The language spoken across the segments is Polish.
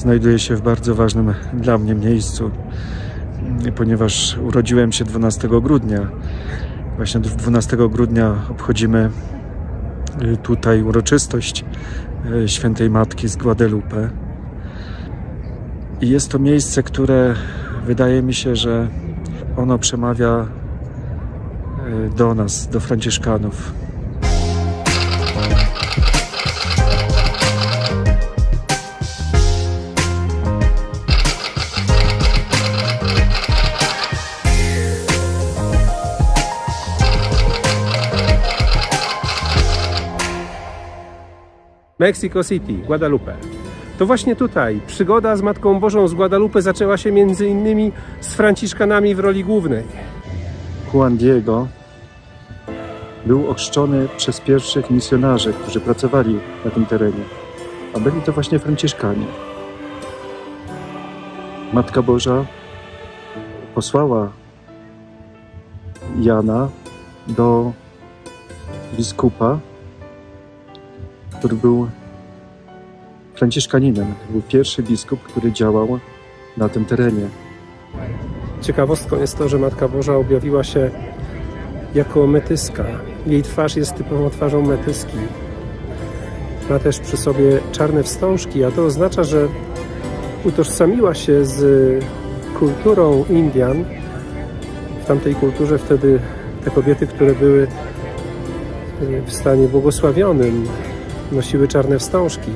znajduję się w bardzo ważnym dla mnie miejscu, ponieważ urodziłem się 12 grudnia. Właśnie 12 grudnia obchodzimy y, tutaj uroczystość y, świętej Matki z Guadalupe. I jest to miejsce, które wydaje mi się, że ono przemawia y, do nas, do Franciszkanów. Mexico City, Guadalupe. To właśnie tutaj przygoda z Matką Bożą z Guadalupe zaczęła się między innymi z Franciszkanami w roli głównej. Juan Diego był ochrzczony przez pierwszych misjonarzy, którzy pracowali na tym terenie, a byli to właśnie Franciszkanie. Matka Boża posłała Jana do biskupa, który był Franciszkaninem. Był pierwszy biskup, który działał na tym terenie. Ciekawostką jest to, że Matka Boża objawiła się jako metyska. Jej twarz jest typową twarzą metyski. Ma też przy sobie czarne wstążki, a to oznacza, że utożsamiła się z kulturą Indian. W tamtej kulturze wtedy te kobiety, które były w stanie błogosławionym, nosiły czarne wstążki.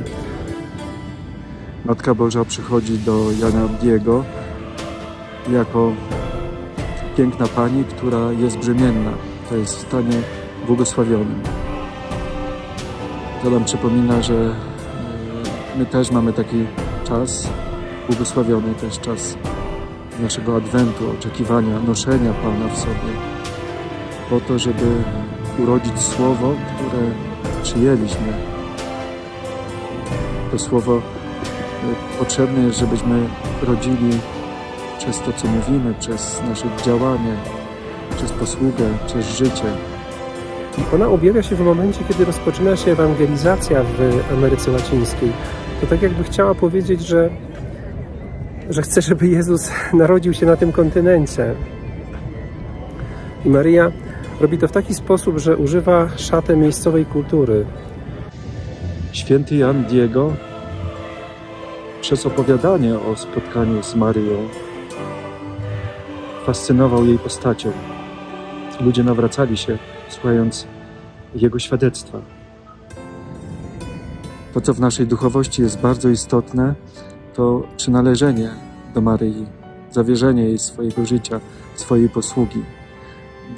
Matka Boża przychodzi do Jana Diego jako piękna pani, która jest brzemienna, to jest w stanie błogosławionym. To nam przypomina, że e, my też mamy taki czas, błogosławiony też czas naszego adwentu, oczekiwania, noszenia Pana w sobie, po to, żeby urodzić słowo, które przyjęliśmy. To słowo potrzebne jest, żebyśmy rodzili przez to, co mówimy, przez nasze działanie, przez posługę, przez życie. I ona objawia się w momencie, kiedy rozpoczyna się ewangelizacja w Ameryce Łacińskiej. To tak jakby chciała powiedzieć, że, że chce, żeby Jezus narodził się na tym kontynencie. I Maria robi to w taki sposób, że używa szatę miejscowej kultury. Święty Jan Diego przez opowiadanie o spotkaniu z Maryją fascynował jej postacią. Ludzie nawracali się, słuchając jego świadectwa. To, co w naszej duchowości jest bardzo istotne, to przynależenie do Maryi, zawierzenie jej swojego życia, swojej posługi.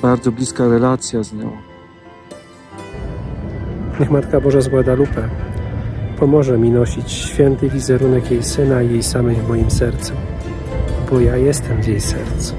Bardzo bliska relacja z nią. Niech Matka Boża z Guadalupe pomoże mi nosić święty wizerunek jej Syna i jej samej w moim sercu, bo ja jestem w jej sercu.